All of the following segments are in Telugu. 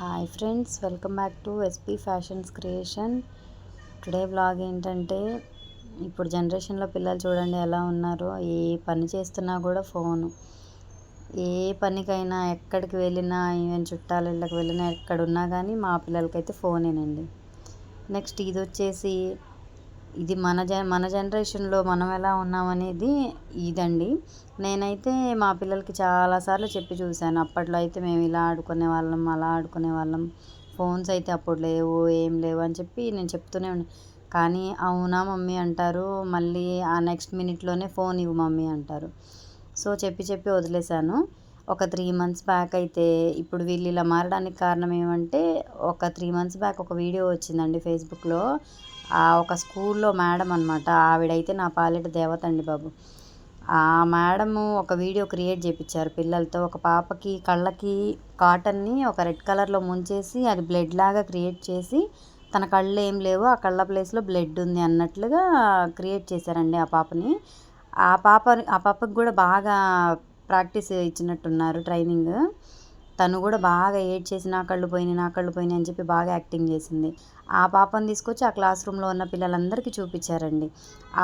Hi friends welcome back to SP fashions creation today blog ఏంటంటే ఇప్పుడు జనరేషన్లో పిల్లలు చూడండి ఎలా ఉన్నారో ఏ పని చేస్తున్నా కూడా ఫోను ఏ పనికైనా ఎక్కడికి వెళ్ళినా ఈవెన్ చుట్టాల ఇళ్ళకి వెళ్ళినా ఎక్కడున్నా కానీ మా పిల్లలకైతే ఫోనేనండి నెక్స్ట్ ఇది వచ్చేసి ఇది మన జ మన జనరేషన్లో మనం ఎలా ఉన్నామనేది ఇదండి. నేనైతే మా పిల్లలకి చాలాసార్లు చెప్పి చూశాను. అప్పట్లో అయితే మేము ఇలా ఆడుకునే వాళ్ళం అలా ఆడుకునే వాళ్ళం. ఫోన్స్ అయితే అప్పుడు లేవు ఏం లేవు అని చెప్పి నేను చెప్తూనే ఉన్నాను కానీ అవునా మమ్మీ అంటారు మళ్ళీ ఆ నెక్స్ట్ మినిట్లోనే ఫోన్ ఇవ్వు మమ్మీ అంటారు. సో చెప్పి చెప్పి వదిలేశాను. ఒక త్రీ మంత్స్ బ్యాక్ అయితే ఇప్పుడు వీళ్ళు ఇలా మారడానికి కారణం ఏమంటే ఒక త్రీ మంత్స్ బ్యాక్ ఒక వీడియో వచ్చిందండి ఫేస్బుక్లో ఆ ఒక స్కూల్లో మేడం అనమాట ఆవిడైతే నా పాలిట దేవత అండి బాబు. ఆ మేడము ఒక వీడియో క్రియేట్ చేయించారు పిల్లలతో. ఒక పాపకి కళ్ళకి కాటన్ని ఒక రెడ్ కలర్లో ముంచేసి అది బ్లడ్ లాగా క్రియేట్ చేసి తన కళ్ళు ఏం లేవు ఆ కళ్ళ ప్లేస్లో బ్లడ్ ఉంది అన్నట్లుగా క్రియేట్ చేశారండి ఆ పాపని. ఆ పాప ఆ పాపకి కూడా బాగా ప్రాక్టీస్ ఇచ్చినట్టున్నారు ట్రైనింగ్. తను కూడా బాగా ఏడ్ చేసి నా కళ్ళు పోయినాయి నా కళ్ళు పోయినాయి అని చెప్పి బాగా యాక్టింగ్ చేసింది. ఆ పాపను తీసుకొచ్చి ఆ క్లాస్ రూమ్లో ఉన్న పిల్లలందరికీ చూపించారండి.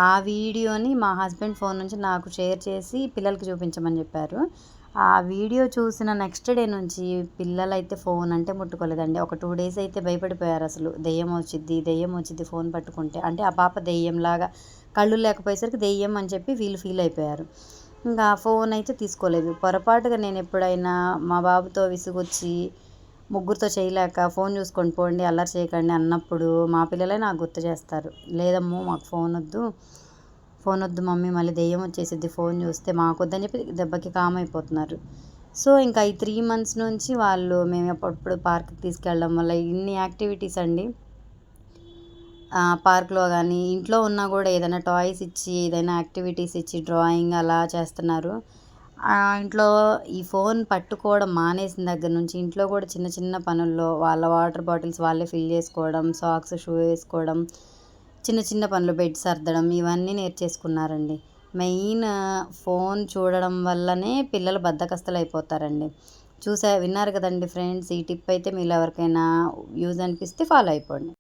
ఆ వీడియోని మా హస్బెండ్ ఫోన్ నుంచి నాకు షేర్ చేసి పిల్లలకి చూపించమని చెప్పారు. ఆ వీడియో చూసిన నెక్స్ట్ డే నుంచి పిల్లలైతే ఫోన్ అంటే ముట్టుకోలేదండి. ఒక టూ డేస్ అయితే భయపడిపోయారు అసలు. దెయ్యం వచ్చింది దెయ్యం వచ్చింది ఫోన్ పట్టుకుంటే. అంటే ఆ పాప దెయ్యంలాగా కళ్ళు లేకపోయేసరికి దెయ్యం అని చెప్పి వీళ్ళు ఫీల్ అయిపోయారు. ఇంకా ఫోన్ అయితే తీసుకోలేదు. పొరపాటుగా నేను ఎప్పుడైనా మా బాబుతో విసుగొచ్చి ముగ్గురితో చేయలేక ఫోన్ చూసుకొని పోండి అల్లరి చేయకండి అన్నప్పుడు మా పిల్లలే నాకు గుర్తు చేస్తారు. లేదమ్మో మాకు ఫోన్ వద్దు ఫోన్ వద్దు మమ్మీ మళ్ళీ దెయ్యం వచ్చేసిద్ది ఫోన్ చూస్తే మాకు వద్దని చెప్పి దెబ్బకి కామ్ అయిపోతున్నారు సో ఇంకా ఈ త్రీ మంత్స్ నుంచి వాళ్ళు మేము ఎప్పుడప్పుడు పార్క్కి తీసుకెళ్ళడం వల్ల ఇన్ని యాక్టివిటీస్ అండి. పార్క్లో కానీ ఇంట్లో ఉన్నా కూడా ఏదైనా టాయ్స్ ఇచ్చి ఏదైనా యాక్టివిటీస్ ఇచ్చి డ్రాయింగ్ అలా చేస్తున్నారు. ఇంట్లో ఈ ఫోన్ పట్టుకోవడం మానేసిన దగ్గర నుంచి ఇంట్లో కూడా చిన్న చిన్న పనుల్లో వాళ్ళ వాటర్ బాటిల్స్ వాళ్ళే ఫిల్ చేసుకోవడం సాక్స్ షూ వేసుకోవడం చిన్న చిన్న పనులు బెడ్ సర్దడం ఇవన్నీ నేర్చేసుకున్నారండి. మెయిన్ ఫోన్ చూడడం వల్లనే పిల్లలు బద్దకస్తులు అయిపోతారండి. చూసా విన్నారు కదండి ఫ్రెండ్స్ ఈ టిప్ అయితే మీరు ఎవరికైనా యూజ్ అనిపిస్తే ఫాలో అయిపోండి.